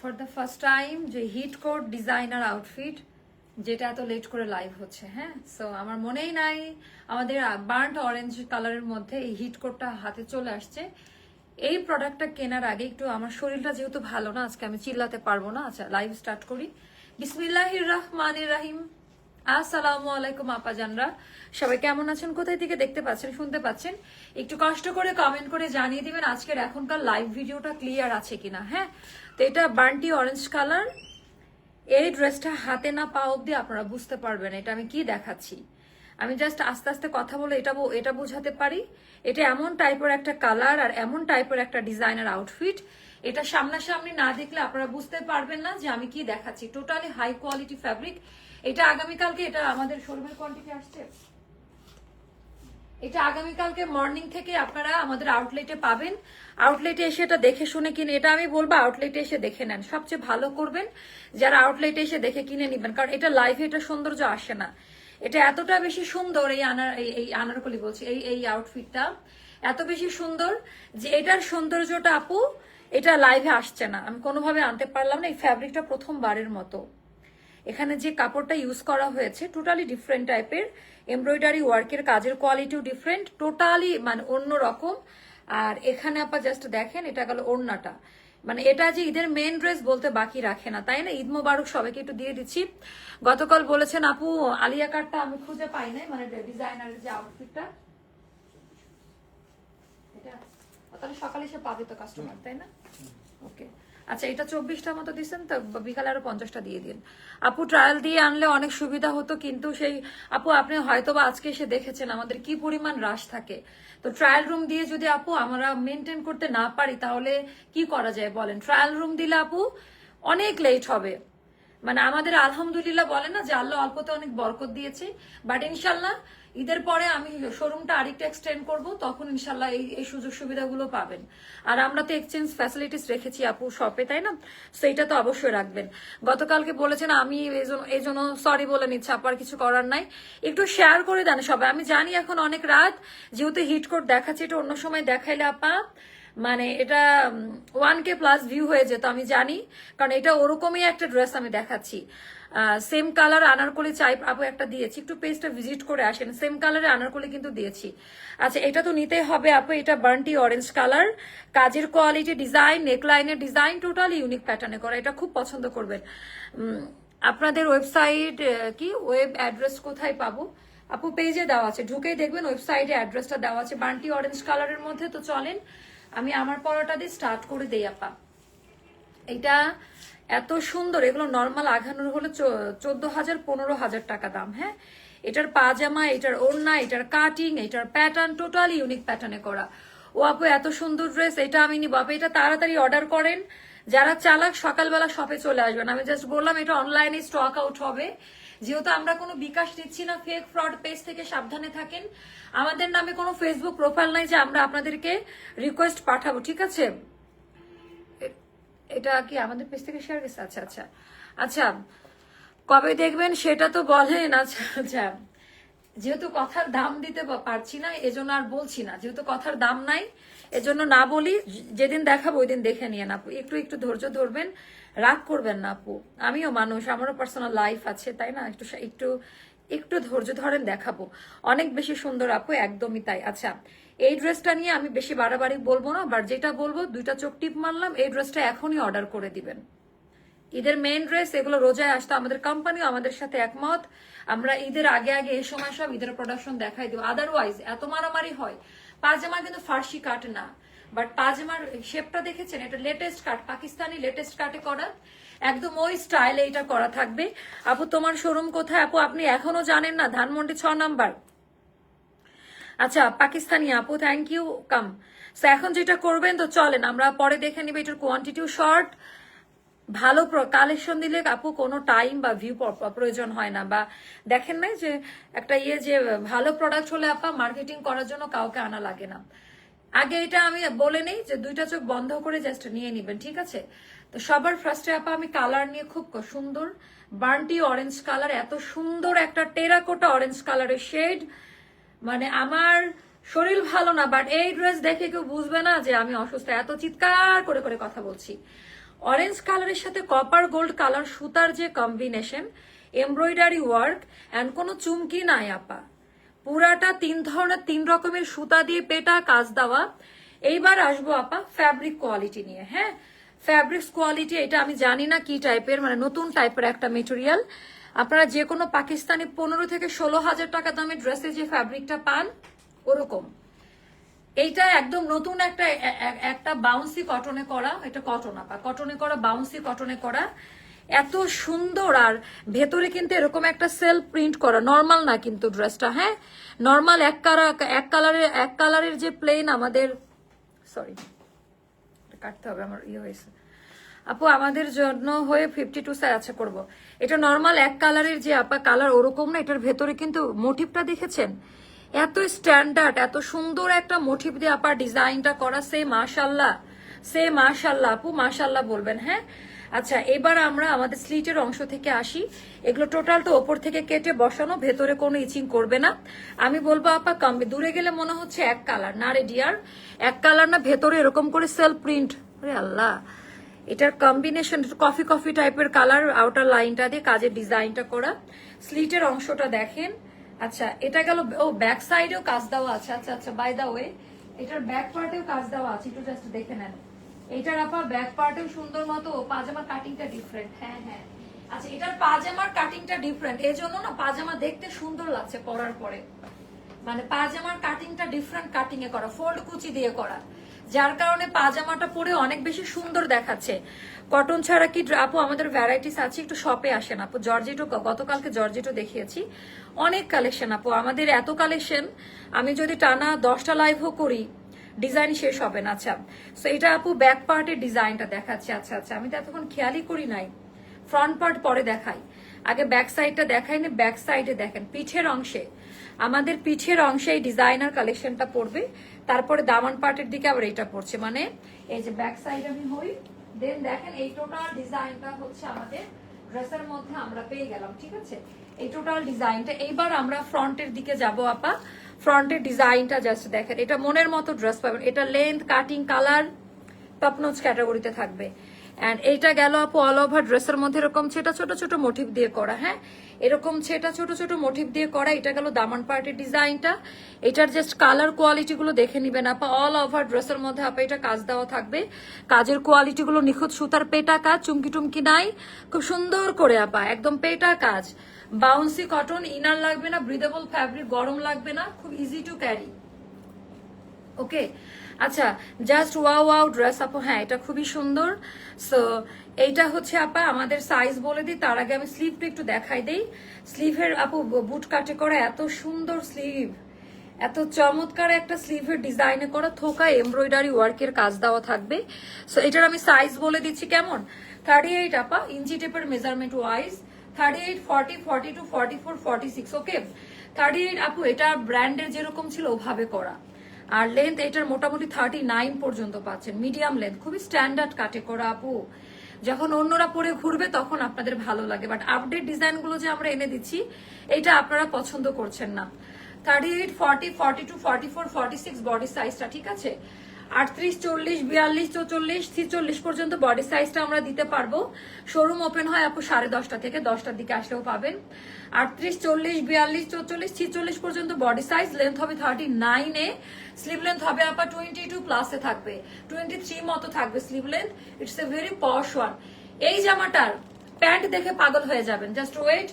For the first time যে hit coat designer outfit যেটা এত লেট করে লাইভ হচ্ছে হ্যাঁ? সো আমার মনেই নাই, আমাদের বার্ন্ট অরেঞ্জ কালারের মধ্যে এই হিট কোটটা হাতে চলে আসছে। এই প্রোডাক্টটা কেনার আগে একটু আমার শরীরটা যেহেতু ভালো না, আজকে আমি চিল্লাতে পারব না আচ্ছা লাইভ স্টার্ট করি। বিসমিল্লাহির রহমানির রাহিম। আসসালামু আলাইকুম আপাজানরা। সবাই কেমন আছেন? কোথায় থেকে দেখতে পাচ্ছেন, শুনতে পাচ্ছেন? একটু কষ্ট করে কমেন্ট করে জানিয়ে দিবেন আজকের এখনকার লাইভ ভিডিওটা ক্লিয়ার আছে কিনা হ্যাঁ? তো এটা বান্টি অরেঞ্জ কালার এই ড্রেসটা হাতে না পা অব্দি আপনারা বুঝতে পারবেন এটা আমি কি দেখাচ্ছি। আমি জাস্ট আস্তে আস্তে কথা বলে এটা এটা বোঝাতে পারি। এটা এমন টাইপের একটা কালার আর এমন টাইপের একটা ডিজাইনার আউটফিট এটা সামনাসামনি না দেখলে আপনারা বুঝতে পারবেন না যে আমি কি দেখাচ্ছি। টোটালি হাই কোয়ালিটি ফ্যাব্রিক এটা আগামীকালকে, এটা আমাদের শোরুমের কোয়ান্টিটি আসছে। এটা আগামীকালকে মর্নিং থেকে আপনারা আমাদের আউটলেটে পাবেন। আউটলেটে এসে এটা দেখে শুনে কিনে, এটা আমি বলব আউটলেটে এসে দেখে নেন। সবচেয়ে ভালো করবেন, যারা আউটলেটে এসে দেখে কিনে নেবেন, কারণ এটা লাইভে এটা সৌন্দর্য আসে না। এটা এতটা বেশি সুন্দর, এই আনার এই আনারকলি বলছি, এই এই আউটফিটটা এত বেশি সুন্দর যে এটার সৌন্দর্যটা আপু, এটা লাইভে আসছে না। আমি কোনোভাবে আনতে পারলাম না, এই ফ্যাব্রিকটা প্রথমবারের মতো। এখানে যে কাপড়টা ইউজ করা হয়েছে টোটালি ডিফারেন্ট টাইপের এমব্রয়ডারি ওয়ার্কের কাজের কোয়ালিটিও ডিফারেন্ট টোটালি মানে অন্য রকম। আর এখানে আপা জাস্ট দেখেন এটা গেল ওড়নাটা। মানে এটা যে ঈদের মেন ড্রেস বলতে বাকি রাখে না তাই না? ঈদ মোবারক সবাইকে একটু দিয়ে দিচ্ছি। গতকাল বলেছেন আপু আলিয়া কাটটা আমি খুঁজে পাই নাই মানে ডিজাইনারের যে আউটফিটটা এটা তাহলে সকালে এসে পাবে তো কাস্টমার তাই না? ওকে আচ্ছা এটা চব্বিশটা মতো দিচ্ছেন তো বিকালে আরও পঞ্চাশটা দিয়ে দিন। আপু ট্রায়াল দিয়ে আনলে অনেক সুবিধা হতো, কিন্তু সেই, আপু, আপনি হয়তো বা আজকে এসে দেখেছেন আমাদের কি পরিমাণ হ্রাস থাকে। তো ট্রায়াল রুম দিয়ে যদি, আপু, আমরা মেনটেন করতে না পারি, তাহলে কি করা যায় বলেন? ট্রায়াল রুম দিলে, আপু, অনেক লেট হবে। মানে আমাদের আলহামদুলিল্লাহ বলে না যে আল্লাহ অল্পতে অনেক বরকত দিয়েছে বাট ইনশাল্লাহ ঈদের পরে আমি শোরুমটা আরেকটা এক্সটেন্ড করব, তখন ইনশাল্লাহ এই এই সুযোগ সুবিধাগুলো পাবেন। আর আমরা তো এক্সচেঞ্জ ফ্যাসিলিটিস রেখেছি আপু শপে তাই না? সেইটা তো অবশ্যই রাখবেন। গতকালকে বলেছেন আমি এই জন্য- সরি বলে নিচ্ছি আপার কিছু করার নাই। একটু শেয়ার করে দেন সবাই। আমি জানি এখন অনেক রাত, যেহেতু হিট কোট দেখাচ্ছি এটা অন্য সময় দেখাইলে আপা মানে এটা ওয়ান কে প্লাস ভিউ হয়ে যেত, আমি জানি। কারণ এটা ওরকমই একটা ড্রেস আমি দেখাচ্ছি। সেম কালার আনারকলি চাই আপু একটা দিয়েছি। একটু পেজটা ভিজিট করে আসেন। সেম কালারে আনারকলি কিন্তু দিয়েছি। আচ্ছা এটা তো নিতেই হবে আপু, এটা বার্নটি অরেঞ্জ কালার কাজের কোয়ালিটি ডিজাইন নেকলাইনের ডিজাইন টোটালি ইউনিক প্যাটার্নে করা। এটা খুব পছন্দ করবেন। আপনাদের ওয়েবসাইট কি? ওয়েব অ্যাড্রেস কোথায় পাবো? আপু পেজে দেওয়া আছে। ঢুকেই দেখবেন ওয়েবসাইটে অ্যাড্রেসটা দেওয়া আছে। বান্টি অরেঞ্জ কালারের মধ্যে তো চলেন। আমি আমার পরোটা দিয়ে স্টার্ট করে দেই, আপা। এটা এত সুন্দর, এগুলো নর্মাল আঘানোর হলে চোদ্দ হাজার, পনেরো হাজার টাকা দাম হ্যাঁ? এটার পাজামা, এটার ওড়না, এটার কাটিং এটার প্যাটার্ন টোটালি ইউনিক প্যাটার্নে করা। ও আপু, এত সুন্দর ড্রেস এটা আমি নিব। আপু, এটা তাড়াতাড়ি অর্ডার করেন। যারা চালাক, সকালবেলা শপে চলে আসবেন। আমি জাস্ট বললাম, এটা অনলাইনে স্টক আউট হবে। যেহেতু আমরা কোনো বিকাশ নিচ্ছি না ফেক ফ্রড পেজ থেকে সাবধানে থাকেন। আমাদের নামে কোনো ফেসবুক প্রোফাইল নাই যে আমরা আপনাদেরকে রিকোয়েস্ট পাঠাবো, ঠিক আছে? এটা কি আমাদের পেজ থেকে শেয়ার গেছে? আচ্ছা আচ্ছা। আচ্ছা কবে দেখবেন সেটা তো বলেন। আচ্ছা আচ্ছা। যেহেতু কথার দাম দিতে পারছি না, এজন্য আর বলছি না। যেহেতু কথার দাম নাই, এজন্য না বলি, যেদিন দেখাবো ওই দিন দেখে নিয়ে আপু। একটু একটু ধৈর্য ধরবেন, রাগ করবেন না আপু। আমিও মানুষ, আমারও পার্সোনাল লাইফ আছে, তাই না? একটু একটু একটু ধৈর্য ধরেন, দেখাবো। অনেক বেশি সুন্দর আপু, একদমই তাই। আচ্ছা এই ড্রেসটা নিয়ে আমি বেশি বাড়াবাড়ি বলব না বাট যেটা বলব, দুইটা চোখ টিপ মারলাম, এই ড্রেসটা এখনই অর্ডার করে দিবেন। ঈদের মেইন ড্রেস এগুলো রোজায় আসতো, আমাদের কোম্পানিও আমাদের সাথে একমত। আমরা ঈদের আগে আগে এই সময় সব ঈদের প্রোডাকশন দেখাই দিব। আদারওয়াইজ এত মারামারি হয়। পাজামা কিন্তু ফার্সি কাট না। বাট পাজামার শেপটা দেখেছেন? এটা লেটেস্ট কাট পাকিস্তানি লেটেস্ট কাটে করা। একদম ওই স্টাইলে এটা করা থাকবে। আপু, তোমার শোরুম কোথায়? আপু, আপনি এখনও জানেন না, ধানমন্ডি ছ নাম্বার। আচ্ছা পাকিস্তানি আপু থ্যাংক ইউ কাম সো এখন যেটা করবেন, তো চলেন, আমরা পরে দেখে নিব এটার কোয়ান্টিটিও শর্ট ভালো কালেকশন দিলে আপু কোনো টাইম বা ভিউ প্রয়োজন হয় না। বা দেখেন না যে একটা ইয়ে যে ভালো প্রোডাক্ট হলে আপা মার্কেটিং করার জন্য কাউকে আনা লাগে না। আগে এটা আমি বলে নেই যে দুইটা চোখ বন্ধ করে জাস্ট নিয়ে নিবেন, ঠিক আছে? তো সবার ফার্স্টে আপা আমি কালার নিয়ে খুব সুন্দর। বার্নটি অরেঞ্জ কালার এত সুন্দর একটা টেরাকোটা অরেঞ্জ কালারের শেড মানে আমার শরীর ভালো না বাট এই ড্রেস দেখে কেউ বুঝবে না যে আমি অসুস্থ। এত চিৎকার করে করে কথা বলছি। অরেঞ্জ কালারের সাথে কপার গোল্ড কালার সুতার যে কম্বিনেশন এমব্রয়ডারি ওয়ার্ক অ্যান্ড কোনো চুমকি নাই, আপা। পুরাটা তিন ধরনের, তিন রকমের সুতা দিয়ে পেটা কাজ দেওয়া। এইবার আসব, আপা ফ্যাব্রিক কোয়ালিটি নিয়ে হ্যাঁ? ফ্যাব্রিক্স কোয়ালিটি এটা আমি জানি না কি টাইপের মানে নতুন টাইপের একটা মেটেরিয়াল আপনারা যে কোনো পাকিস্তানি পনেরো থেকে ষোলো হাজার টাকা দামের ড্রেসে যে ফ্যাব্রিকটা পান, ওরকম। এইটা একদম নতুন একটা একটা বাউন্সি কটনে করা, এটা কটন আপা কটনে করা বাউন্সি কটনে করা। এত সুন্দর আর ভেতরে কিন্তু এরকম একটা সেল প্রিন্ট করা নর্মাল না কিন্তু ড্রেসটা হ্যাঁ? নর্মাল এক এক কালারের এক কালারের যে প্লেন আমাদের সরি কাটতে হবে, আমার ইয়ে হয়েছে। আপু, আমাদের জন্য হয়ে ফিফটি টু সাইজ আছে করব। এটা নর্মাল এক কালারের যে আপা কালার ওরকম না, এটার ভেতরে কিন্তু মোটিভটা দেখেছেন? এত স্ট্যান্ডার্ড এত সুন্দর একটা মোটিভ দিয়ে আপা ডিজাইনটা করা, সে মাশাল্লাহ সে মাশাল্লাহ আপু মাশাল্লাহ বলবেন হ্যাঁ? আচ্ছা এবার আমরা আমাদের স্লিটের অংশ থেকে আসি। এগুলো টোটাল তো ওপর থেকে কেটে বসানো, ভেতরে কোনো ইচিং করবে না। আমি বলব আপা কমবে দূরে গেলে মনে হচ্ছে এক কালার না রে ডিয়ার এক কালার না, ভেতরে এরকম করে সেলফ প্রিন্ট আল্লাহ। এটার কম্বিনেশন কফি কফি টাইপের কালার আউটার লাইনটা দিয়ে কাজের ডিজাইনটা করা। স্লিটের অংশটা দেখেন। আচ্ছা এটা গেল, ও ব্যাক সাইডেও কাজ দেওয়া আছে। আচ্ছা আচ্ছা বাই দা ওয়ে এটার ব্যাক পার্টেও কাজ দেওয়া আছে। একটু জাস্ট দেখে নেন। এটার আপা ব্যাক পার্টেও সুন্দর মতো পাজামার কাটিংটা ডিফারেন্ট হ্যাঁ হ্যাঁ। আচ্ছা এটার পাজামার কাটিংটা ডিফারেন্ট এই জন্য না, পাজামা দেখতে সুন্দর লাগছে পরার পরে। মানে পাজামার কাটিংটা ডিফারেন্ট কাটিং এ করা ফোল্ড কুচি দিয়ে করা। যার কারণে পাজামাটা পরে অনেক বেশি সুন্দর দেখাচ্ছে। কটন ছাড়া কি আপু, আমাদের ভ্যারাইটিস আছে, একটু শপে আসেন আপু। জর্জেটো গতকালকে জর্জেটো দেখিয়েছি। অনেক কালেকশন আপু। আমাদের এত কালেকশন আমি যদি টানা দশটা লাইভও করি ডিজাইন শেষ হবে না আচ্ছা। তো এটা আপু ব্যাক পার্টের ডিজাইনটা দেখাচ্ছে। আচ্ছা আচ্ছা আমি তো এতক্ষণ খেয়ালই করি নাই। ফ্রন্ট পার্ট পরে দেখাই। আগে ব্যাক সাইডটা দেখাই, না ব্যাক সাইডে দেখেন, পিঠের অংশে। আমাদের পিঠের অংশে এই ডিজাইনার কালেকশনটা পড়বে। তারপরে দামান পার্টের দিকে আবার এটা পড়ছে। মানে এই যে ব্যাক সাইড আমি হই দেন দেখেন এই টোটাল ডিজাইনটা হচ্ছে আমাদের ড্রেসের মধ্যে আমরা পেয়ে গেলাম, ঠিক আছে? এই টোটাল ডিজাইনটা এইবার আমরা ফ্রন্টের দিকে যাব, আপা। ফ্রন্টের ডিজাইনটা জাস্ট দেখেন, এটা মনের মতো ড্রেস পাবেন। এটা লেন্থ কাটিং কালার টপনোচ ক্যাটাগরিতে থাকবে। অ্যান্ড এইটা গেল আপু অল ওভার ড্রেসের মধ্যে এরকম ছেটা ছোট ছোট মোটিভ দিয়ে করা হ্যাঁ? এরকম ছেটা ছোট ছোট মোটিভ দিয়ে করা, এটা গেল দামান পার্টির ডিজাইনটা। এটার জাস্ট কালার কোয়ালিটি গুলো দেখে নিবেন, আপা। অল ওভার ড্রেসের মধ্যে আপা, এটা কাজ দেওয়া থাকবে। কাজের কোয়ালিটি গুলো নিখুঁত সুতার পেটা কাজ, চুমকি টুমকি নাই। খুব সুন্দর করে আপা, একদম পেটা কাজ। বাউন্সি কটন ইনার লাগবে না ব্রিদেবল ফ্যাব্রিক গরম লাগবে না, খুব ইজি টু ক্যারি ওকে আচ্ছা জাস্ট ওয়াও ওয়াও ড্রেস আপু হ্যাঁ এটা খুবই সুন্দর। সো এইটা হচ্ছে আপা, আমাদের সাইজ বলে দিই, তার আগে আমি স্লিভটা একটু দেখাই দিই। স্লিভের আপু বুট কাটে করা এত সুন্দর স্লিভ এত চমৎকার একটা স্লিভের ডিজাইনে করা থোকা এমব্রয়ডারি ওয়ার্কের কাজ দেওয়া থাকবে। সো এটার আমি সাইজ বলে দিচ্ছি কেমন? থার্টি এইট আপা, ইঞ্চি টেপের measurement wise thirty eight forty forty two forty four forty six okay thirty eight আপু, এটা ব্র্যান্ডের যেরকম ছিল, ওভাবে করা। আর লেন্থ এটার মোটামুটি থার্টি নাইন পর্যন্ত পাচ্ছেন। মিডিয়াম লেন্থ খুবই স্ট্যান্ডার্ড কাটে করা আপু। যখন অন্যরা পরে ঘুরবে তখন আপনাদের ভালো লাগে। বাট আপডেট ডিজাইনগুলো যে আমরা এনে দিচ্ছি, এটা আপনারা পছন্দ করছেন না। Thirty eight forty forty two forty four forty six body সাইজটা ঠিক আছে? আটত্রিশ, চল্লিশ, বিয়াল্লিশ, চৌচল্লিশ, ছিচল্লিশ পর্যন্ত বডি সাইজটা আমরা দিতে পারব। শোরুম ওপেন হয় আপু সাড়ে দশটা থেকে দশটার দিকে আসলেও পাবেন। আটত্রিশ, চল্লিশ, বিয়াল্লিশ, চৌচল্লিশ, ছিচল্লিশ পর্যন্ত বডি সাইজ লেন্থ হবে থার্টি নাইনে স্লিভ লেন্থ হবে আপা টোয়েন্টি টু প্লাসে থাকবে। টোয়েন্টি থ্রি মতো থাকবে sleeve length it's a very posh one এই জামাটার প্যান্ট দেখে পাগল হয়ে যাবেন। জাস্ট ওয়েট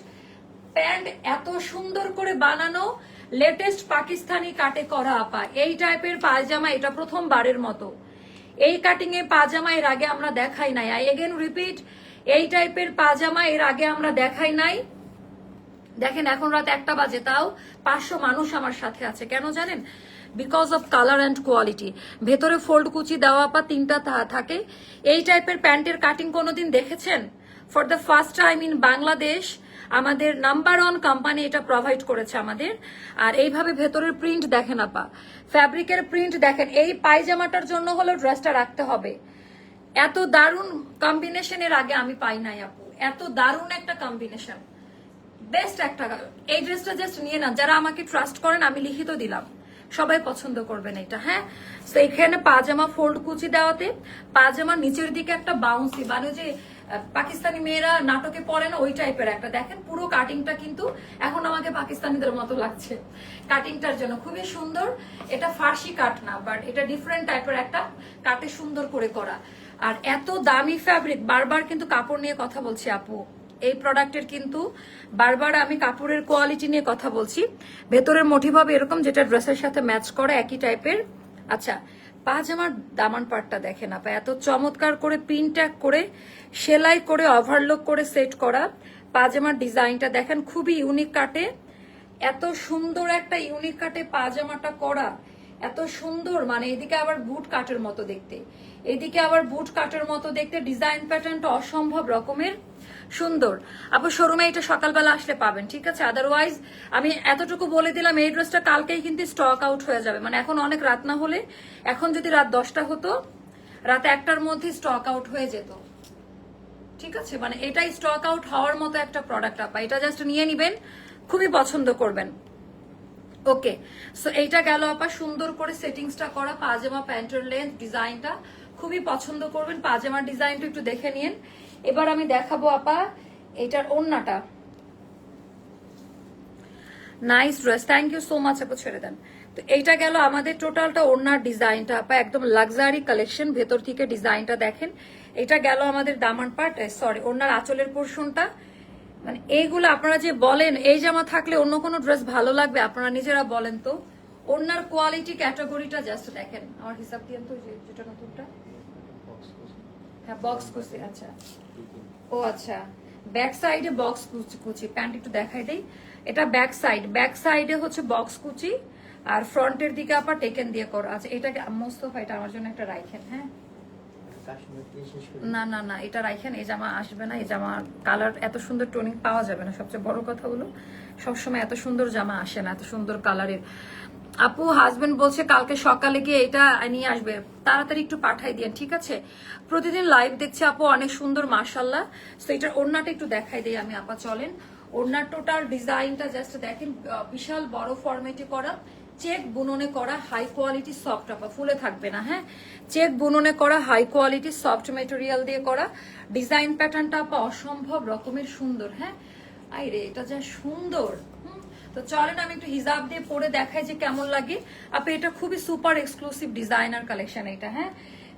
প্যান্ট এত সুন্দর করে বানানো। লেটেস্ট পাকিস্তানি কাটে করা আপা। এই টাইপের পায়জামা এটা প্রথমবারের মতো। এই কাটিং এ পাজামা এর আগে আমরা দেখাই নাই। আই এগেন রিপিট এই টাইপের পাজামা এর আগে আমরা দেখাই নাই। দেখেন, এখন রাত একটা বাজে, তাও পাঁচশো মানুষ আমার সাথে আছে। কেন জানেন? Because of colour and quality ভেতরে ফোল্ড কুচি দেওয়া পা তিনটা থাকে। এই টাইপের প্যান্টের কাটিং কোনোদিন দেখেছেন? For the first time in Bangladesh আমাদের নাম্বার ওয়ান কোম্পানি এটা প্রোভাইড করেছে আমাদের। আর এইভাবে ভেতরের প্রিন্ট দেখেন আপা। ফ্যাব্রিকের প্রিন্ট দেখেন। এই পায়জামাটার জন্য হলো ড্রেসটা রাখতে হবে। এত দারুণ কম্বিনেশনের আগে আমি পাই নাই আপু। এত দারুণ একটা কম্বিনেশন বেস্ট একটা এই ড্রেসটা জাস্ট নিয়ে না, যারা আমাকে ট্রাস্ট করেন, আমি লিখিত দিলাম। সবাই পছন্দ করবেন এটা হ্যাঁ? তো এখানে পাজামা ফোল্ড কুচি দেওয়াতে পাজামার নিচের দিকে একটা বাউন্সি মানে যে পাকিস্তানি মেয়েরা নাটকে পড়ে না, ওই টাইপের একটা। দেখেন, পুরো কাটিংটা কিন্তু এখন আমাকে পাকিস্তানিদের মতো লাগছে। কাটিংটার জন্য খুবই সুন্দর। এটা ফার্সি কাট না বাট এটা ডিফারেন্ট টাইপের একটা কাটে সুন্দর করে করা। আর এত দামি ফ্যাব্রিক বারবার কিন্তু কাপড় নিয়ে কথা বলছি আপু। এই প্রোডাক্টের কিন্তু বারবার আমি কাপড়ের কোয়ালিটি নিয়ে কথা বলছি। ভেতরের মোটিভ হবে এরকম, যেটা ড্রেসের সাথে ম্যাচ করে, একই টাইপের আচ্ছা পাজামার দামান পাটটা দেখেন আপা, এত চমৎকার করে পিন করে, সেলাই করে ওভারলোক করে সেট করা। পাজামার ডিজাইনটা দেখেন, খুবই ইউনিক কাটে এত সুন্দর একটা ইউনিক কাটে পাজামাটা করা। এত সুন্দর মানে এদিকে আবার বুট কাটের মতো দেখতে। এদিকে আবার বুট কাটের মতো দেখতে ডিজাইন প্যাটার্নটা অসম্ভব রকমের। সুন্দর। আপু শোরুমে এটা সকালবেলা আসলে পাবেন, ঠিক আছে? আদারওয়াইজ আমি এতটুকু বলে দিলাম, এই ড্রেসটা কালকেই কিন্তু স্টক আউট হয়ে যাবে। মানে এখন অনেক রাত না হলে, এখন যদি রাত দশটা হতো, রাত একটার মধ্যে স্টক আউট হয়ে যেত। ঠিক আছে? মানে এটাই স্টক আউট হওয়ার মতো একটা প্রোডাক্ট আপা, এটা জাস্ট নিয়ে নিবেন, খুবই পছন্দ করবেন। ওকে সো এইটা গেল আপা, সুন্দর করে সেটিংসটা করা, পাজামা প্যান্টের লেন্থ ডিজাইনটা খুবই পছন্দ করবেন। পাজামার ডিজাইনটা একটু দেখে নিন। এবার আমি দেখাবো আপা এটার ওন্নাটা nice dress thank you so much আপু ছেড়ে দেন। তো এইটা গেল আমাদের টোটালটা ওড়নার ডিজাইনটা। আপা একদম লাক্সারি কালেকশন ভেতর থেকে ডিজাইনটা দেখেন। এটা গেল আমাদের দামান পার্ট সরি ওড়নার আঁচলের পোর্শনটা মানে এইগুলো আপনারা যে বলেন এই জামা থাকলে অন্য কোনো ড্রেস ভালো লাগবে? আপনারা নিজেরা বলেন তো। ওড়নার কোয়ালিটি ক্যাটাগরিটা জাস্ট দেখেন। আমার হিসাব দিয়ে তো যেটা নতুনটা। হ্যাঁ বক্স কুচি আচ্ছা। ও আচ্ছা। ব্যাক সাইডে বক্স কুচি প্যান্ট একটু দেখাই দেই। এটা ব্যাক সাইড ব্যাক সাইডে হচ্ছে বক্স কুচি। আর ফ্রন্টের দিকে আবার টেকেন দিয়ে করা। আচ্ছা এটাকে মোস্তফা, এটা আমার জন্য একটা রাইখেন হ্যাঁ? না না না, এটা রাইখেন। এই জামা আসবে না, এই জামা কালার এত সুন্দর টোনিং পাওয়া যাবে না। সবচেয়ে বড় কথা হলো, সবসময় এত সুন্দর জামা আসে না, এত সুন্দর কালারের আপু হাজবেন্ড বলছে কালকে সকালে গিয়ে এটা নিয়ে আসবে। তাড়াতাড়ি একটু পাঠাই দিয়ে ঠিক আছে? প্রতিদিন লাইভ দেখছে আপু, অনেক সুন্দর মার্শাল্লাহ তো এটার ওড়নাটা একটু দেখাই দিই আমি, আপা, চলেন। ওড়নার ডিজাইনটা জাস্ট দেখেন বিশাল বড় ফরম্যাটে করা। চেক বুননে করা হাই কোয়ালিটি সফট আপা, ফুলে থাকবে না হ্যাঁ? চেক বুননে করা হাই কোয়ালিটি সফট মেটেরিয়াল দিয়ে করা। ডিজাইন প্যাটার্নটা আপা, অসম্ভব রকমের সুন্দর হ্যাঁ? আইরে, এটা যা সুন্দর! তো চলেন আমি একটু হিজাব দিয়ে পরে দেখাই যে কেমন লাগে। আপনি, এটা খুবই সুপার এক্সক্লুসিভ ডিজাইনার কালেকশন এটা হ্যাঁ?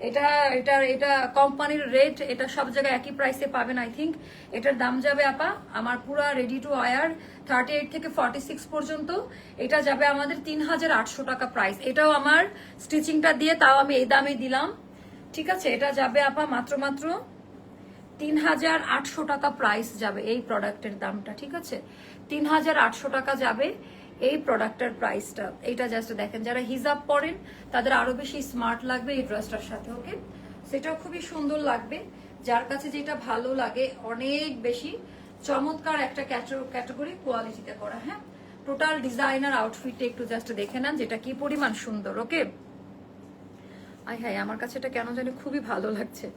এটা এটা এটা কোম্পানির রেট এটা সব জায়গায় একই প্রাইসে পাবেন আই থিঙ্ক এটার দাম যাবে আপা, আমার পুরো ready to wear thirty eight থেকে ফর্টি সিক্স পর্যন্ত। এটা যাবে আমাদের তিন হাজার আটশো টাকা প্রাইস এটাও আমার স্টিচিংটা দিয়ে, তাও আমি এই দামে দিলাম। ঠিক আছে? এটা যাবে আপা মাত্র মাত্র তিন হাজার আটশো টাকা প্রাইস যাবে এই প্রোডাক্টের দামটা, ঠিক আছে? তিন হাজার আটশো টাকা যাবে এই প্রোডাক্টের প্রাইসটা এইটা জাস্ট দেখেন, যারা হিজাব পরেন, তাদের আরও বেশি স্মার্ট লাগবে এই ড্রেসটার সাথে ওকে সেটাও খুবই সুন্দর লাগবে। যার কাছে যেটা ভালো লাগে, অনেক বেশি চমৎকার একটা ক্যাটাগরি কোয়ালিটিতে করা হ্যাঁ? টোটাল ডিজাইনার আউটফিটটা একটু জাস্ট দেখে নেন, যেটা কি পরিমাণ সুন্দর ওকে আই হাই আমার কাছে এটা কেন জানি খুবই ভালো লাগছে।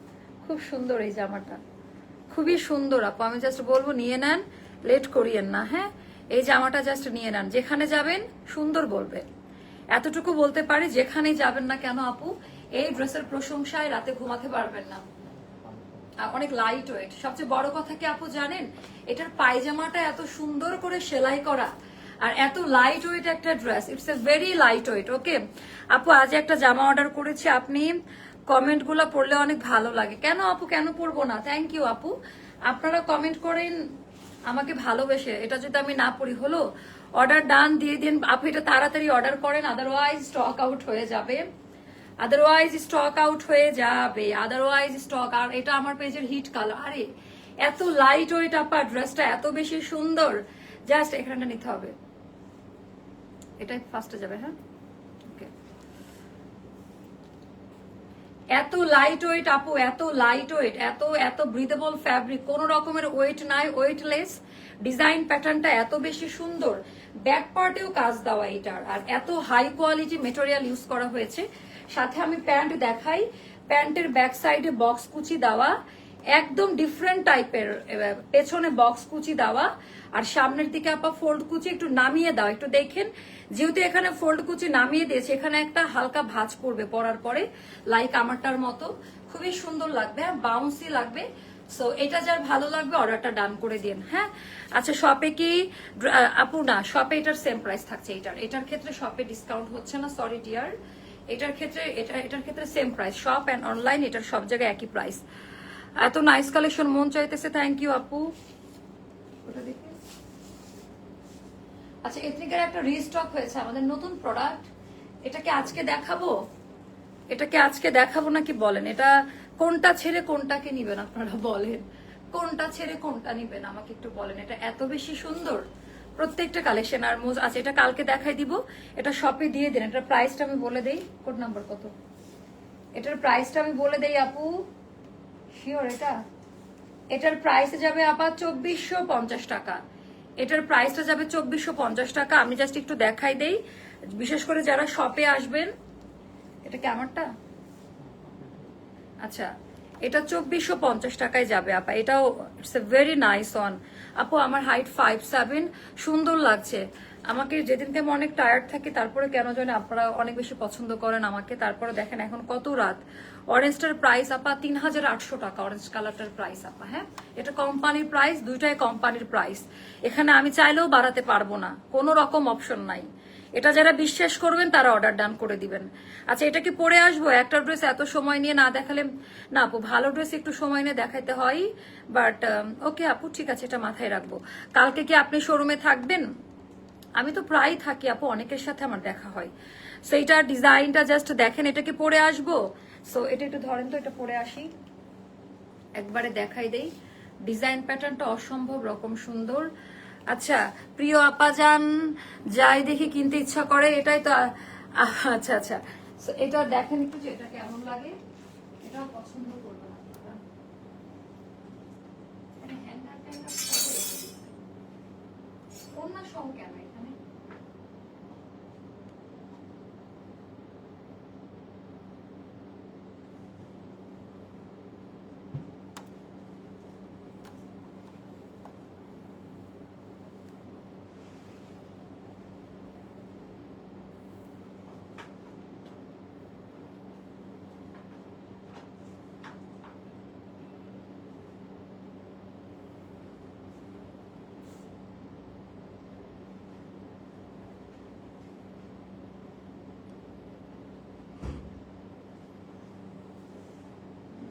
খুব সুন্দর এই জামাটা। খুবই সুন্দর, আপু। আমি জাস্ট বলব, নিয়ে নেন লেট করিয়েন না হ্যাঁ? এই জামাটা জাস্ট নিয়ে নেন। যেখানে যাবেন, সুন্দর বলবে। এতটুকু বলতে পারি যেখানে যাবেন না কেন, আপু, এই ড্রেসের প্রশংসায় রাতে ঘুমাতে পারবেন না। অনেক লাইট ওয়েট সবচেয়ে বড় কথা কি, আপু, জানেন? এটার পায়জামাটা এত সুন্দর করে সেলাই করা। আর এত লাইট ওয়েট একটা dress it's a very light weight okay আপু, আজ একটা জামা অর্ডার করেছি, আপনি কমেন্টগুলো পড়লে অনেক ভালো লাগে। কেন আপু? কেন পড়ব না? থ্যাংক ইউ আপু। আপনারা কমেন্ট করেন, আমাকে ভালোবেসে। এটা যদি আমি না পড়ি, হলো? অর্ডার ডান দিয়ে দিন। আপু, এটা তাড়াতাড়ি অর্ডার করেন আদারওয়াইজ স্টক আউট হয়ে যাবে। আদারওয়াইজ স্টক আউট হয়ে যাবে। আদারওয়াইজ স্টক আর এটা আমার পেজের হিট কালার আরে, এত লাইট ওয়েট আপা ড্রেসটা এত বেশি সুন্দর। জাস্ট এখানটা নিতে হবে। এটাই ফার্স্টে যাবে হ্যাঁ ওকে এত লাইট ওয়েট আপু, এত লাইট ওয়েট এত এত ব্রিদেবল ফ্যাব্রিক কোন রকমের ওয়েট নাই ওয়েটলেস ডিজাইন প্যাটার্নটা এত বেশি সুন্দর। ব্যাক পার্টেও কাজ দেওয়া এটার আর এত হাই কোয়ালিটি মেটেরিয়াল ইউজ করা হয়েছে। সাথে আমি প্যান্ট দেখাই। প্যান্টের ব্যাক সাইডে বক্স কুচি দেওয়া। একদম ডিফারেন্ট টাইপের পেছনে বক্স কুচি দেওয়া, আর সামনের দিকে আপা ফোল্ড কুচি একটু নামিয়ে দাও, একটু দেখেন। যেহেতু এখানে ফোল্ড কুচি নামিয়ে দিয়েছে, এখানে একটা হালকা ভাঁজ পড়বে পরার পরে লাইক আমারটার মতো। খুবই সুন্দর লাগবে হ্যাঁ বাউন্সি লাগবে। সো এটা যার ভালো লাগবে অর্ডারটা ডান করে দিন হ্যাঁ। আচ্ছা শপে কি আপু, না শপে এটার সেম প্রাইস থাকছে এটার এটার ক্ষেত্রে শপে ডিসকাউন্ট হচ্ছে না সরি ডিয়ার এটার ক্ষেত্রে, এটা, এটার ক্ষেত্রে same price shop and online এটার সব জায়গায় একই প্রাইস এত নাইস কালেকশন মন চাইতেছে থ্যাংক ইউ আপু। আচ্ছা এথনিকের একটা রিস্টক হয়েছে, আমাদের নতুন প্রোডাক্ট এটাকে আজকে দেখাবো? এটাকে আজকে দেখাবো নাকি বলেন? এটা কোনটা ছেড়ে কোনটাকে নিবেন আপনারা বলেন? কোনটা ছেড়ে কোনটা নিবেন? আমাকে একটু বলেন, এটা এত বেশি সুন্দর। প্রত্যেকটা কালেকশন আর মোজ আছে এটা কালকে দেখাই দিব। এটা শপে দিয়ে দিন। এটার প্রাইসটা আমি বলে দেই। কোড নাম্বার কত? এটার প্রাইসটা আমি বলে দেই আপু। শিওর এটা? এটার প্রাইসে যাবে আপা চব্বিশশো পঞ্চাশ টাকা। এটার প্রাইসটা যাবে চব্বিশশো পঞ্চাশ টাকা। আমি জাস্ট একটু দেখাই দেই। বিশেষ করে যারা শপে আসবেন, এটা কি আমারটা? আচ্ছা এটা চব্বিশশো পঞ্চাশ টাকায় যাবে, আপা। এটাও it's a very nice on আপু, আমার হাইট ফাইভ সেভেন সুন্দর লাগছে। আমাকে যেদিনকে আমি অনেক টায়ার্ড থাকি, তারপরে কেন জানি আপনারা অনেক বেশি পছন্দ করেন আমাকে। তারপরে দেখেন এখন কত রাত। অরেঞ্জটার প্রাইস আপা তিন হাজার আটশো টাকা। অরেঞ্জ কালারটার প্রাইস আপা হ্যাঁ? এটা কোম্পানির প্রাইস দুইটাই কোম্পানির প্রাইস এখানে আমি চাইলেও বাড়াতে পারব না। কোনো রকম অপশন নাই। এটা যারা বিশ্বাস করবেন, তারা অর্ডার ডান করে দিবেন। আচ্ছা এটা কি পরে আসব? একটা ড্রেস এত সময় নিয়ে না দেখালে না আপু, ভালো ড্রেস একটু সময় নিয়ে দেখাইতে হয়। বাট ওকে আপু, ঠিক আছে, এটা মাথায় রাখব। কালকে কি আপনি শোরুমে থাকবেন? আমি তো প্রায় থাকি আপু, অনেকের সাথে আমার দেখা হয়। সো এইটার ডিজাইনটা জাস্ট দেখেন, এটা কি পরে আসব? সো এটা একটু ধরেন তো, এটা পরে আসি। একবারে দেখাই দেই। ডিজাইন প্যাটার্নটা অসম্ভব রকম সুন্দর। আচ্ছা প্রিয় আপাজান, যাই দেখি কিনতে ইচ্ছা করে, এটাই তো আচ্ছা আচ্ছা। এটা দেখেন একটু যে এটা কেমন লাগে। এটাও পছন্দ দিয়েছে। ওড়না সহ কেন এখানে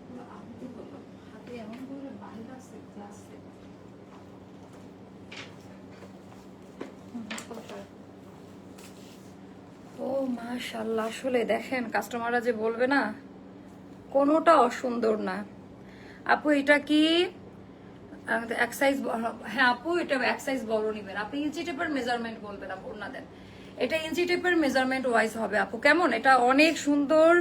পুরো আহুতি হলো। হাতে এমন করে বাইর আছে গ্লাস থেকে। হুম, কত করে? ও মাশাল্লাহ আসলে দেখেন কাস্টমাররা যে বলবে না, কোনোটা অসুন্দর না। আপু, এটা কি? এক সাইজ হ্যাঁ আপু, এটা এক সাইজ বড় নিবেন। আপনি ইঞ্চি টেপের মেজারমেন্ট বলবেন আপু না দেন। এটা ইঞ্চি টেপের মেজারমেন্ট ওয়াইজ হবে আপু, কেমন? এটা অনেক সুন্দর।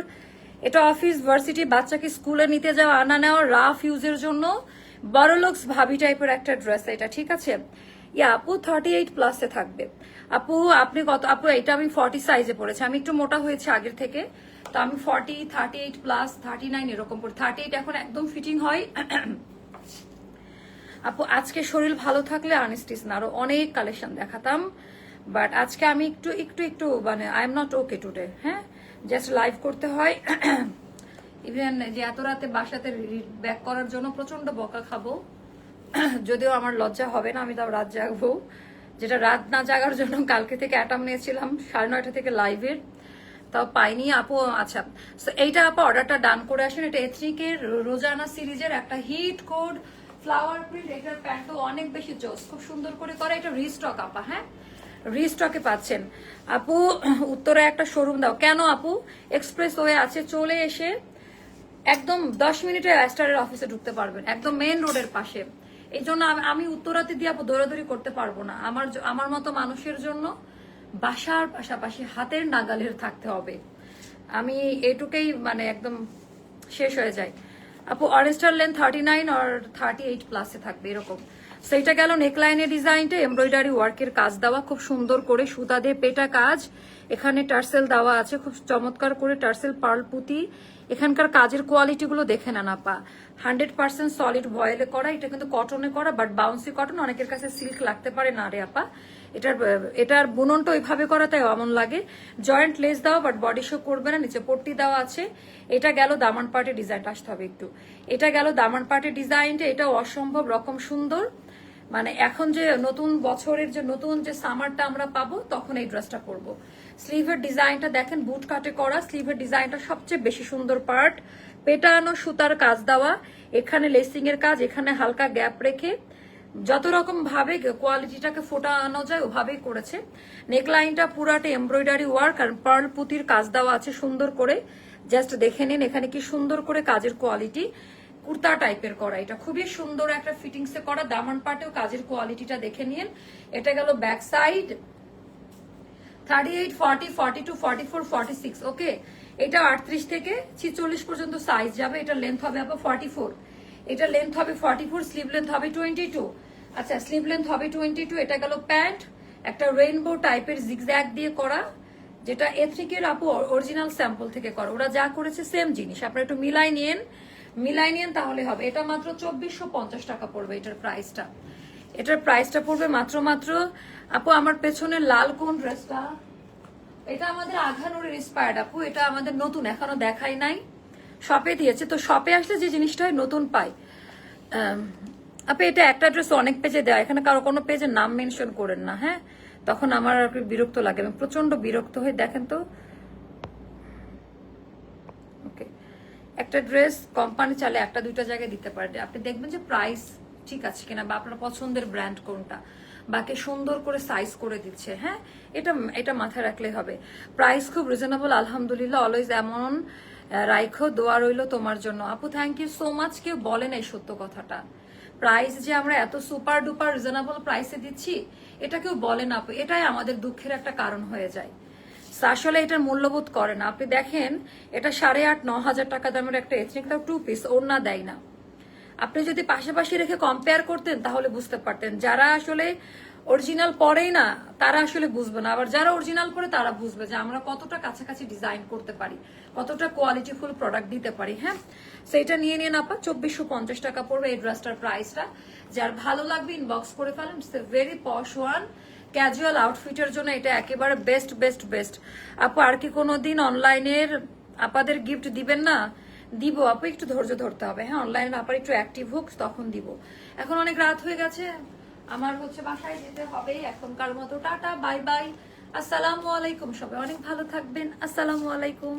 এটা অফিস ভার্সিটি বাচ্চাকে স্কুলে নিতে যাওয়া, আনা নেওয়া রাফ ইউজের জন্য। বড় লোকস ভাবি টাইপের একটা ড্রেস এটা ঠিক আছে? ইয়া, আপু থার্টি এইট প্লাসে থাকবে। আপু, আপনি কত, আপু এটা আমি ফর্টি সাইজে পড়েছি। আমি একটু মোটা হয়েছে আগের থেকে। তো আমি forty thirty eight plus thirty nine এরকম পড়ি থার্টি এইট এখন একদম ফিটিং হয়। আপু, আজকে শরীর ভালো থাকলে আনস্টিস না, আরও অনেক কালেকশন দেখাতাম। বাট আজকে আমি একটু একটু একটু মানে I am not okay today হ্যাঁ? জাস্ট লাইভ করতে হয়। ইভেন যে এত রাতে বাসাতে ব্যাক করার জন্য প্রচণ্ড বকা খাব। যদিও আমার লজ্জা হবে না আমি তাও রাত জাগবো। যেটা রাত না জাগার জন্য কালকে থেকে অ্যাটাম নিয়েছিলাম সাড়ে নয়টা থেকে লাইভের তাও পাইনি। আপু আচ্ছা। So, এইটা আপু অর্ডারটা ডান করে আসেন। এটা এথনিকের রোজানা সিরিজের একটা হিট কোড ফ্লাওয়ার প্রিন্ট এটার প্যান্টও অনেক বেশি জোস। খুব সুন্দর করে করা। এটা রিস্টক আপা হ্যাঁ? রিস্টকে পাচ্ছেন। আপু উত্তরে একটা শোরুম দাও। কেন আপু? এক্সপ্রেস ওয়ে আছে চলে এসে একদম দশ মিনিটে অ্যাস্টারের অফিসে ঢুকতে পারবেন। একদম মেন রোডের পাশে। এই জন্য আমি- উত্তরাতে দিয়ে দৌড়াদৌড়ি করতে পারব না। আমার আমার মতো মানুষের জন্য বাসার পাশাপাশি হাতের নাগালের থাকতে হবে। আমি এটুকেই মানে একদম শেষ হয়ে যায়। আপু অরেস্টার লেন থার্টি নাইন আর থার্টি এইট প্লাসে থাকবে, এরকম। সেইটা গেল নেকলাইনের ডিজাইনটা এমব্রয়ডারি ওয়ার্কের কাজ দেওয়া, খুব সুন্দর করে সুতা দিয়ে পেটা কাজ। এখানে টার্সেল দেওয়া আছে, খুব চমৎকার করে টার্সেল পার্ল পুঁতি এখানকার কাজের কোয়ালিটিগুলো দেখে নেন আপা। হান্ড্রেড পার্সেন্ট সলিড ভয়েলে করা, এটা কিন্তু কটনে করা বাট বাউন্সি কটন অনেকের কাছে সিল্ক লাগতে পারে না রে আপা। এটার এটার বুননটা ওইভাবে করা তাই এমন লাগে। জয়েন্ট লেস দাও বাট বডি শো করবে না, নিচে পট্টি দেওয়া আছে। এটা গেল দামান পার্টি ডিজাইনটা আসতে হবে একটু। এটা গেল দামান পার্টি ডিজাইনটা এটা অসম্ভব রকম সুন্দর। মানে এখন যে নতুন বছরের যে, নতুন যে সামারটা আমরা পাবো, তখন এই ড্রেসটা পরবো। স্লিভের ডিজাইনটা দেখেন বুট কাটে করা। স্লিভের ডিজাইনটা সবচেয়ে বেশি সুন্দর পার্ট পেটানো সুতার কাজ দেওয়া। এখানে লেসিং এর কাজ, এখানে হালকা গ্যাপ রেখে যত রকম ভাবে কোয়ালিটিটাকে ফোটানো যায়, ওভাবেই করেছে। নেকলাইনটা পুরাটা এমব্রয়ডারি ওয়ার্ক আর পার্ল পুতির কাজ দেওয়া আছে সুন্দর করে। জাস্ট দেখে নিন এখানে কি সুন্দর করে কাজের কোয়ালিটি কুর্তা টাইপের করা। এটা খুবই সুন্দর একটা ফিটিংস করা। দামান পাটেও কাজের কোয়ালিটিটা দেখে নিন। এটা গেল back side thirty eight forty forty two forty four forty six okay এটা আটত্রিশ থেকে ছিচল্লিশ পর্যন্ত সাইজ যাবে, এটা লেন্থ হবে আপনার ফর্টি ফোর এটা লেন্থ হবে ফর্টি ফোর স্লিভ লেন্থ হবে টোয়েন্টি টু আচ্ছা স্লিভ লেন্থ হবে টোয়েন্টি টু এটা গেল প্যান্ট একটা রেইনবো টাইপের জিগজ্যাগ দিয়ে করা, যেটা এথনিকের আপু অরিজিনাল স্যাম্পল থেকে করা। ওরা যা করেছে সেম জিনিস। আপনারা একটু মিলাই নিয়েন। মিলাই নিয়েন তাহলে হবে। এটা মাত্র চব্বিশশো টাকা পড়বে এটার প্রাইসটা এটার প্রাইসটা পড়বে মাত্র মাত্র, আপু, আমার পেছনে লাল কোন ড্রেসটা এটা আমাদের আঘানুরের ইন্সপায়ার্ড আপু, এটা আমাদের নতুন, এখনও দেখাই নাই। শপে দিয়েছে, তো শপে আসলে যে জিনিসটা হয়, নতুন পাই। আপু, এটা একটা ড্রেস অনেক পেজে দেওয়া, এখানে কারও কোনো পেজে নাম মেনশন করেন না হ্যাঁ? তখন আমার আর বিরক্ত লাগে আমি প্রচণ্ড বিরক্ত হয়ে দেখেন তো। ওকে একটা ড্রেস কোম্পানি চালে একটা, দুইটা জায়গায় দিতে পারে আপনি দেখবেন যে প্রাইস ঠিক আছে কিনা বা আপনার পছন্দের ব্র্যান্ড কোনটা, বাকি সুন্দর করে সাইজ করে দিচ্ছে হ্যাঁ? এটা এটা মাথায় রাখলেই হবে। প্রাইস খুব রিজনেবল আলহামদুলিল্লাহ অলওয়েজ এমন রাইখো, দোয়া রইল তোমার জন্য। আপু থ্যাংক ইউ সো মাচ কেউ বলেন এই সত্য কথাটা। প্রাইস যে আমরা এত সুপার ডুপার রিজনেবল প্রাইসে দিচ্ছি, এটা কেউ বলে না আপু। এটাই আমাদের দুঃখের একটা কারণ হয়ে যায়। আসলে এটার মূল্যবোধ করে না। আপনি দেখেন, এটা সাড়ে আট, ন হাজার টাকা দামের একটা এথনিক টু পিস ওড়না দেয় না। আপনি যদি পাশাপাশি রেখে কম্পেয়ার করতেন, তাহলে বুঝতে পারতেন। যারা আসলে অরিজিনাল পরেই না, তারা আসলে বুঝবে না। আবার যারা অরিজিনাল পরে তারা বুঝবে যে আমরা কতটা কাছাকাছি ডিজাইন করতে পারি, কতটা কোয়ালিটিফুল প্রোডাক্ট দিতে পারি হ্যাঁ? সেইটা নিয়ে নিয়ে না পা চব্বিশশো পঞ্চাশ টাকা পড়বে এই ড্রেসটার প্রাইসটা যার ভালো লাগবে ইনবক্স করে ফেলেন। ভেরি পশ ওয়ান ক্যাজুয়াল আউটফিটের জন্য এটা একেবারে বেস্ট বেস্ট বেস্ট আপু, আর কি কোনোদিন অনলাইনের আপাদের গিফট দিবেন না? দিব আপু, একটু ধৈর্য ধরতে হবে। হ্যাঁ অনলাইনে ব্যাপার একটু অ্যাক্টিভ হোক, তখন দিব। এখন অনেক রাত হয়ে গেছে, আমার হচ্ছে বাসায় যেতে হবে এখনকার মতো। টাটা বাই বাই আসসালামু আলাইকুম সবাই, অনেক ভালো থাকবেন। আসসালামু আলাইকুম।